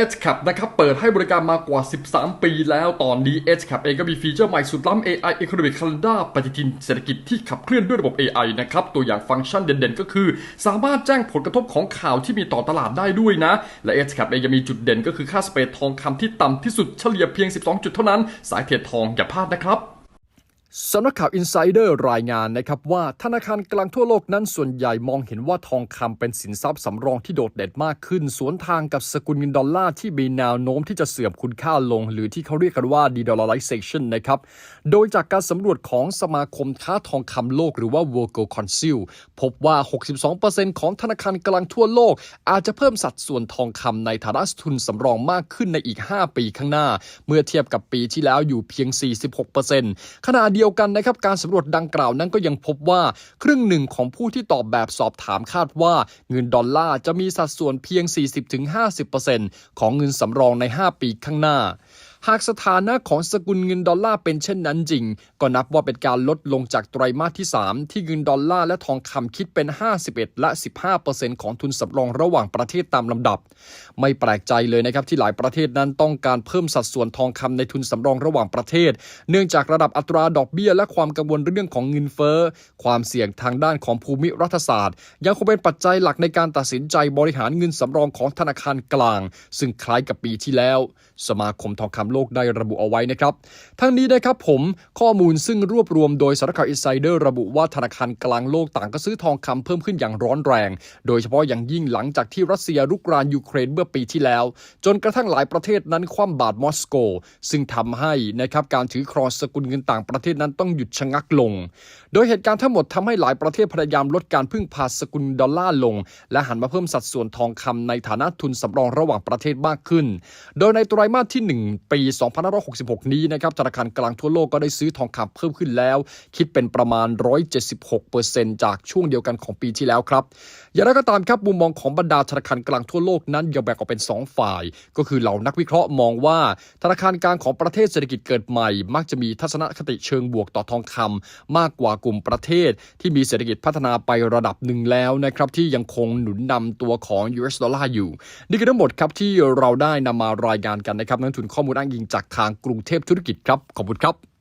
Edge Cap นะครับเปิดให้บริการมากว่า 13 ปีแล้วตอนนี้ Edge Cap เองก็มีฟีเจอร์ใหม่สุดล้ำ AI Economic Calendar ปฏิทินเศรษฐกิจที่ขับเคลื่อนด้วยระบบ AI นะครับตัวอย่างฟังก์ชันเด่นๆ ก็คือ สามารถแจ้งผลกระทบของข่าวที่มีต่อตลาดได้ด้วยนะ และ Edge Cap เองยังมีจุดเด่นก็คือค่าสเปรดทองคำที่ต่ำที่สุดเฉลี่ยเพียง 12 จุดเท่านั้น สายเทรดทองอย่าพลาดนะครับ สำนักข่าว Insider รายงานนะครับว่าธนาคารกลางทั่วโลกนั้นส่วนใหญ่มองเห็นว่าทองคำเป็นสินทรัพย์สำรองที่โดดเด่นมากขึ้น สวนทางกับสกุลเงินดอลลาร์ที่มีแนวโน้มที่จะเสื่อมคุณค่าลง หรือที่เขาเรียกกันว่า de-dollarization นะครับ โดยจากการสำรวจของสมาคมค้าทองคำโลกหรือว่า World Gold Council พบว่า 62%ของธนาคารกลางทั่วโลก อาจจะเพิ่มสัดส่วนทองคำในฐานะทุนสำรองมากขึ้นในอีก 5 ปีข้างหน้า เมื่อเทียบกับปีที่แล้วอยู่เพียง 46%ขณะเดียวียวกันนะครับการสำรวจดังกล่าวนั้นก็ยังพบว่าครึ่งหนึ่งของผู้ที่ตอบแบบสอบถามคาดว่าเงินดอลลาร์จะมีสัดส่วนเพียง 40-50%ของเงินสำรองใน 5 ปีข้างหน้า หากสถานะของสกุลเงินดอลลาร์เป็นเช่นนั้นจริง ก็นับว่าเป็นการลดลงจากไตรมาสที่ 3 ที่เงินดอลลาร์และทองคำคิดเป็น 51 และ 15%ของทุนสำรองระหว่างประเทศตามลำดับ ไม่แปลกใจเลยนะครับที่หลายประเทศนั้นต้องการเพิ่มสัดส่วนทองคำในทุนสำรองระหว่างประเทศ เนื่องจากระดับอัตราดอกเบี้ย และความกังวลเรื่องของเงินเฟ้อความเสี่ยงทางด้านของภูมิรัฐศาสตร์ ยังคงเป็นปัจจัยหลักในการตัดสินใจบริหารเงินสำรองของธนาคารกลาง ซึ่งคล้ายกับปีที่แล้ว สมาคมทองคำโลกได้ระบุเอาไว้นะครับ ทั้งนี้นะครับผมข้อมูลซึ่งรวบรวมโดยสารข่าวอินไซเดอร์ระบุว่าธนาคารกลางโลกต่างก็ซื้อทองคำเพิ่มขึ้นอย่างร้อนแรง โดยเฉพาะอย่างยิ่งหลังจากที่รัสเซียรุกรานยูเครนเมื่อปีที่แล้ว จนกระทั่งหลายประเทศนั้นคว่ำบาตรมอสโก ซึ่งทำให้นะครับการถือครองสกุลเงินต่างประเทศนั้นต้องหยุดชะงักลง โดยเหตุการณ์ทั้งหมดทำให้หลายประเทศพยายามลดการพึ่งพาสกุลดอลลาร์ลง และหันมาเพิ่มสัดส่วนทองคำในฐานะทุนสำรองระหว่างประเทศมากขึ้น โดยในไตรมาสที่ 1 ปีี2566 นี้นะครับธนาคารกลางทั่วโลกก็ได้ซื้อทองคำเพิ่มขึ้นแล้ว คิดเป็นประมาณ 176%จากช่วงเดียวกันของปีที่แล้วครับ อย่างไรก็ตามครับมุมมองของบรรดาธนาคารกลางทั่วโลกนั้นยังแบ่งออกเป็น 2 ฝ่าย ก็คือเหล่านักวิเคราะห์มองว่า ธนาคารกลางของประเทศเศรษฐกิจเกิดใหม่ มักจะมีทัศนคติเชิงบวกต่อทองคำมากกว่ากลุ่มประเทศ ที่มีเศรษฐกิจพัฒนาไประดับหนึ่งแล้วนะครับที่ยังคงหนุนนำตัวของ US ดอลลาร์อยู่ นี่คือทั้งหมดครับที่เราได้นำมารายงานกันนะครับนักทุนข้อมูลอ้างยิงจากทางกรุงเทพธุรกิจครับ ขอบคุณครับ